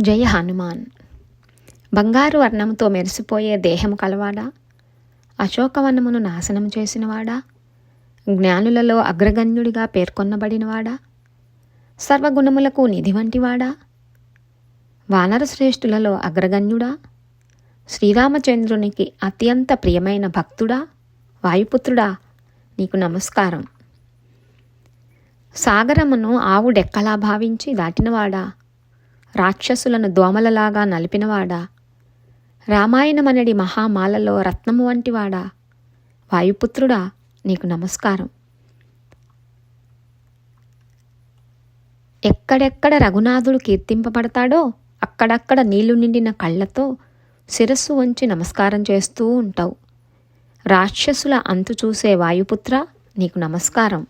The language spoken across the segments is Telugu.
జయ హనుమాన్. బంగారు వర్ణముతో మెరిసిపోయే దేహము కలవాడా? అశోకవనమును నాశనం చేసినవాడా? జ్ఞానులలో అగ్రగణ్యుడిగా పేర్కొన్నబడినవాడా సర్వగుణములకు నిధి వంటివాడా? వానర శ్రేష్ఠులలో అగ్రగణ్యుడా? శ్రీరామచంద్రునికి అత్యంత ప్రియమైన భక్తుడా? వాయుపుత్రుడా? నీకు నమస్కారం. సాగరమును ఆవు డెక్కలా భావించి దాటినవాడా? రాక్షసులను దోమలలాగా నలిపినవాడా? రామాయణమనడి మహామాలలో రత్నము వంటివాడా? వాయుపుత్రుడా నీకు నమస్కారం. ఎక్కడెక్కడ రఘునాథుడు కీర్తింపబడతాడో అక్కడక్కడ నీళ్ళు నిండిన కళ్ళతో శిరస్సు వంచి నమస్కారం చేస్తూ ఉంటావు. రాక్షసుల అంతు చూసే వాయుపుత్ర నీకు నమస్కారం.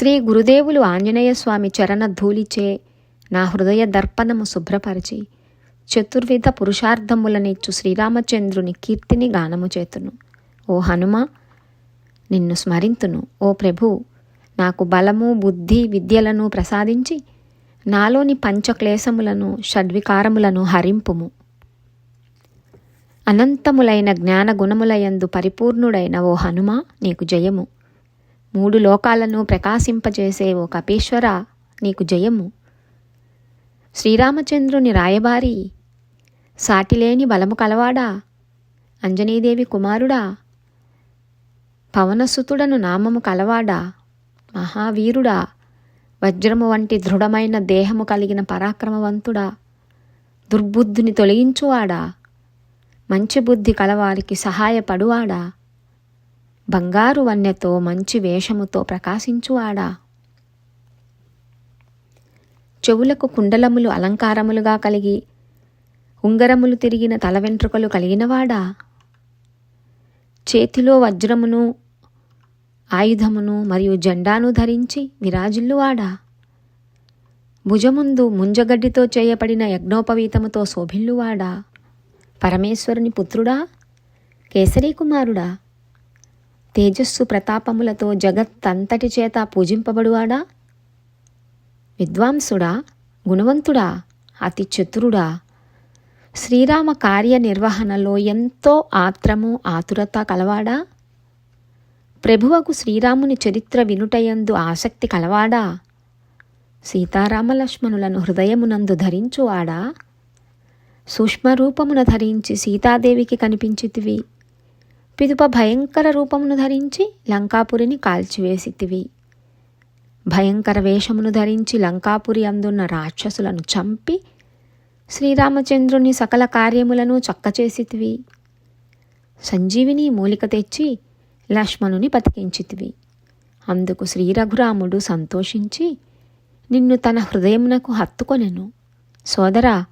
శ్రీ గురుదేవులు ఆంజనేయ స్వామి చరణ ధూళిచే నా హృదయ దర్పణము శుభ్రపరిచి చతుర్విధ పురుషార్థములనిచ్చు శ్రీరామచంద్రుని కీర్తిని గానము చేతును. ఓ హనుమ నిన్ను స్మరింతును. ఓ ప్రభు నాకు బలము బుద్ధి విద్యలను ప్రసాదించి నాలోని పంచక్లేశములను షడ్వికారములను హరింపుము. అనంతములైన జ్ఞాన గుణములయందు పరిపూర్ణుడైన ఓ హనుమ నీకు జయము. మూడు లోకాలను ప్రకాశింపజేసే ఓ కపీశ్వర నీకు జయము. శ్రీరామచంద్రుని రాయబారి సాటిలేని బలము కలవాడా? అంజనీదేవి కుమారుడా పవనసుతుడను నామము కలవాడా? మహావీరుడా వజ్రము వంటి దృఢమైన దేహము కలిగిన పరాక్రమవంతుడా? దుర్బుద్ధిని తొలగించువాడా? మంచి బుద్ధి కలవారికి సహాయపడువాడా? బంగారు వన్నెతో మంచి వేషముతో ప్రకాశించువాడా? చెవులకు కుండలములు అలంకారములుగా కలిగి ఉంగరములు తిరిగిన తల వెంట్రుకలు కలిగినవాడా? చేతిలో వజ్రమును ఆయుధమును మరియు జెండాను ధరించి విరాజిల్లువాడా? భుజముందు ముంజగడ్డితో చేయబడిన యజ్ఞోపవీతముతో శోభిల్లువాడా? పరమేశ్వరుని పుత్రుడా? కేసరీ కుమారుడా తేజస్సు ప్రతాపములతో జగత్తంతటి చేత పూజింపబడువాడా? విద్వాంసుడా గుణవంతుడా అతి చతురుడా? శ్రీరామ కార్య నిర్వహణలో ఎంతో ఆత్రము ఆతురత కలవాడా? ప్రభువకు శ్రీరాముని చరిత్ర వినుటయందు ఆసక్తి కలవాడా? సీతారామలక్ష్మణులను హృదయమునందు ధరించువాడా? సూక్ష్మరూపమున ధరించి సీతాదేవికి కనిపించితివి. పిదుప భయంకర రూపమును ధరించి లంకాపురిని కాల్చివేసితివి. భయంకర వేషమును ధరించి లంకాపురి అందున్న రాక్షసులను చంపి శ్రీరామచంద్రుని సకల కార్యములను చక్కచేసితివి. సంజీవిని మూలిక తెచ్చి లక్ష్మణుని బతికించితివి. అందుకు శ్రీరఘురాముడు సంతోషించి నిన్ను తన హృదయమునకు హత్తుకొనెను. సోదరా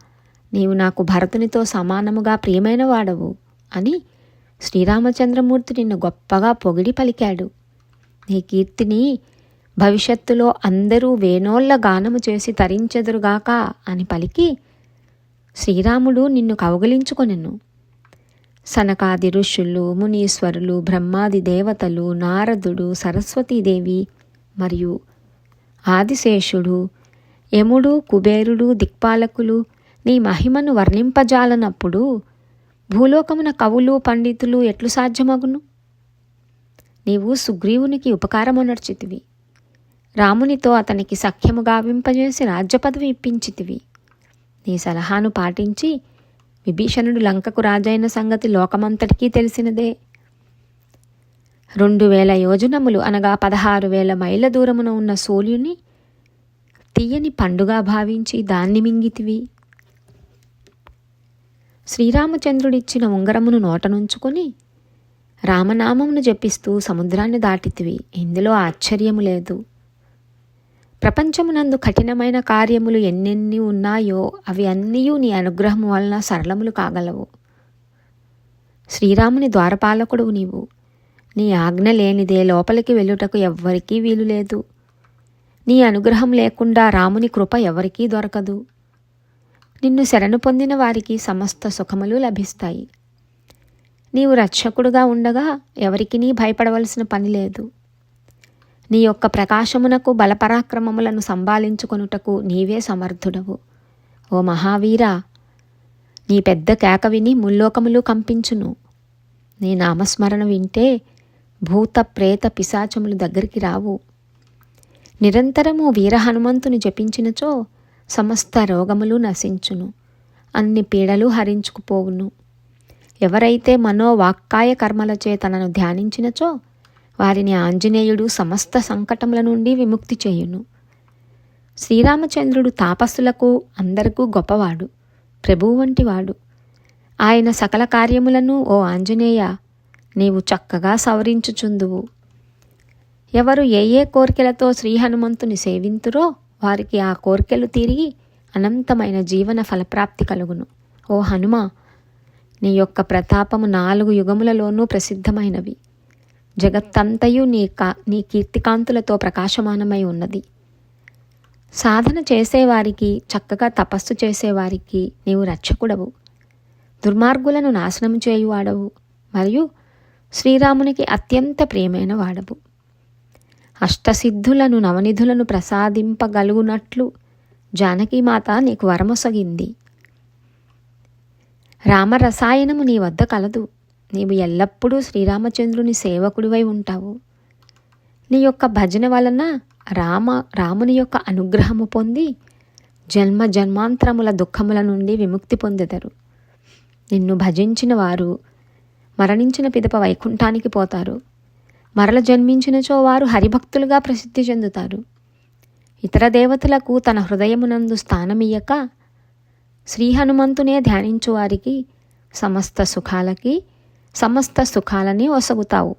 నీవు నాకు భరతునితో సమానముగా ప్రియమైన వాడవు అని శ్రీరామచంద్రమూర్తి నిన్ను గొప్పగా పొగిడి పలికాడు. నీ కీర్తిని భవిష్యత్తులో అందరూ వేణోళ్ళ గానము చేసి తరించెదురుగాక అని పలికి శ్రీరాముడు నిన్ను కౌగలించుకొనెను. సనకాది ఋషులు మునీశ్వరులు బ్రహ్మాది దేవతలు నారదుడు సరస్వతీదేవి మరియు ఆదిశేషుడు యముడు కుబేరుడు దిక్పాలకులు నీ మహిమను వర్ణింపజాలనప్పుడు భూలోకమున కవులు పండితులు ఎట్లు సాధ్యమగును? నీవు సుగ్రీవునికి ఉపకారమునర్చితివి రామునితో అతనికి సఖ్యము గావింపజేసి రాజ్యపదవి ఇప్పించితివి. నీ సలహాను పాటించి విభీషణుడు లంకకు రాజైన సంగతి లోకమంతటికీ తెలిసినదే. రెండు వేల యోజనములు అనగా పదహారు వేల మైళ్ళ దూరమున ఉన్న సూర్యుని తీయని పండుగ భావించి దాన్ని మింగితివి. శ్రీరామచంద్రుడిచ్చిన ఉంగరమును నోటనుంచుకొని రామనామమును జపిస్తూ సముద్రాన్ని దాటితివి. ఇందులో ఆశ్చర్యము లేదు. ప్రపంచమునందు కఠినమైన కార్యములు ఎన్నెన్ని ఉన్నాయో అవి అన్నీ నీ అనుగ్రహం వలన సరళములు కాగలవు. శ్రీరాముని ద్వారపాలకుడు నీవు. నీ ఆజ్ఞ లేనిదే లోపలికి వెళ్ళుటకు ఎవ్వరికీ వీలు లేదు. నీ అనుగ్రహం లేకుండా రాముని కృప ఎవరికీ దొరకదు. నిన్ను శరణు పొందిన వారికి సమస్త సుఖములు లభిస్తాయి. నీవు రక్షకుడుగా ఉండగా ఎవరికి నీ భయపడవలసిన పని లేదు. నీ యొక్క ప్రకాశమునకు బలపరాక్రమములను సంభాళించుకొనుటకు నీవే సమర్థుడవు. ఓ మహావీరా నీ పెద్ద కేక విని ముల్లోకములు కంపించును. నీ నామస్మరణ వింటే భూత ప్రేత పిశాచములు దగ్గరికి రావు. నిరంతరము వీర హనుమంతుని జపించినచో సమస్త రోగములు నశించును. అన్ని పీడలు హరించుకుపోవును. ఎవరైతే మనోవాక్కాయ కర్మలచే తనను ధ్యానించినచో వారిని ఆంజనేయుడు సమస్త సంకటముల నుండి విముక్తి చేయును. శ్రీరామచంద్రుడు తాపస్సులకు అందరికూ గొప్పవాడు ప్రభువు వంటివాడు. ఆయన సకల కార్యములను ఓ ఆంజనేయ నీవు చక్కగా సవరించుచుందువు. ఎవరు ఏ ఏ కోరికలతో శ్రీ హనుమంతుని సేవింతురో వారికి ఆ కోరికలు తిరిగి అనంతమైన జీవన ఫలప్రాప్తి కలుగును. ఓ హనుమ నీ యొక్క ప్రతాపము నాలుగు యుగములలోనూ ప్రసిద్ధమైనవి. జగత్తంతయు నీ కా నీ కీర్తికాంతులతో ప్రకాశమానమై ఉన్నది. సాధన చేసేవారికి చక్కగా తపస్సు చేసేవారికి నీవు రక్షకుడవు. దుర్మార్గులను నాశనం చేయువాడవు. మరియు శ్రీరామునికి అత్యంత ప్రియమైన వాడవు. అష్టసిద్ధులను నవనిధులను ప్రసాదింపగలుగునట్లు జానకీమాత నీకు వరమొసగింది. రామరసాయనము నీ వద్ద కలదు. నీవు ఎల్లప్పుడూ శ్రీరామచంద్రుని సేవకుడివై ఉంటావు. నీ యొక్క భజన వలన రామ రాముని యొక్క అనుగ్రహము పొంది జన్మ జన్మాంతరముల దుఃఖముల నుండి విముక్తి పొందెదరు. నిన్ను భజించిన వారు మరణించిన పిదప వైకుంఠానికి పోతారు. మరల జన్మించినచో వారు హరిభక్తులుగా ప్రసిద్ధి చెందుతారు. ఇతర దేవతలకు తన హృదయమునందు స్థానమియ్యక శ్రీ హనుమంతునే ధ్యానించు వారికి సమస్త సుఖాలకి సమస్త సుఖాలని ఒసగుతావు.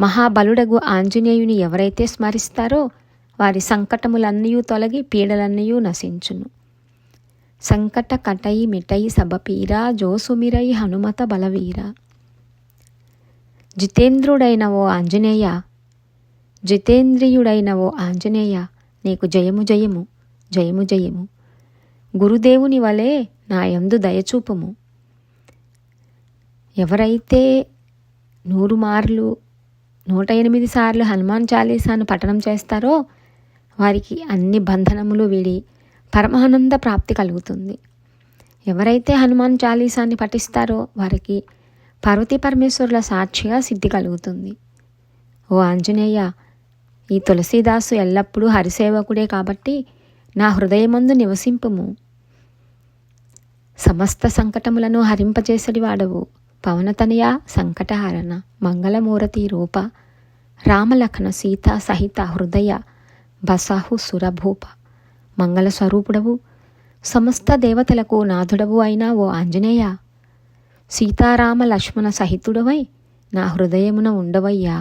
మహాబలుడగు ఆంజనేయుని ఎవరైతే స్మరిస్తారో వారి సంకటములన్నీ తొలగి పీడలన్నీ నశించును. సంకట కటయి మిటయి సబపీరా జోసుమిరై హనుమత బలవీరా. జితేంద్రుడైన ఓ ఆంజనేయ జితేంద్రియుడైన ఓ ఆంజనేయ నీకు జయము జయము జయము జయము. గురుదేవుని వలె నా యందు దయచూపము ఎవరైతే నూరు మార్లు నూట ఎనిమిది సార్లు హనుమాన్ చాలీసాను పఠనం చేస్తారో వారికి అన్ని బంధనములు వీడి పరమానంద ప్రాప్తి కలుగుతుంది. ఎవరైతే హనుమాన్ చాలీసాన్ని పఠిస్తారో వారికి పార్వతీ పరమేశ్వరుల సాక్షిగా సిద్ధి కలుగుతుంది. ఓ ఆంజనేయ ఈ తులసీదాసు ఎల్లప్పుడూ హరిసేవకుడే కాబట్టి నా హృదయమందు నివసింపుము. సమస్త సంకటములను హరింపజేసడి వాడవు. పవనతనయ సంకటహరణ మంగళమూరతి రూప రామలఖన సీత సహిత హృదయ బసాహు సురభూప మంగళ స్వరూపుడవు సమస్త దేవతలకు నాథుడవు అయినా ఓ ఆంజనేయ సీతారామ లక్ష్మణ సహితుడవై నా హృదయమున ఉండవయ్యా.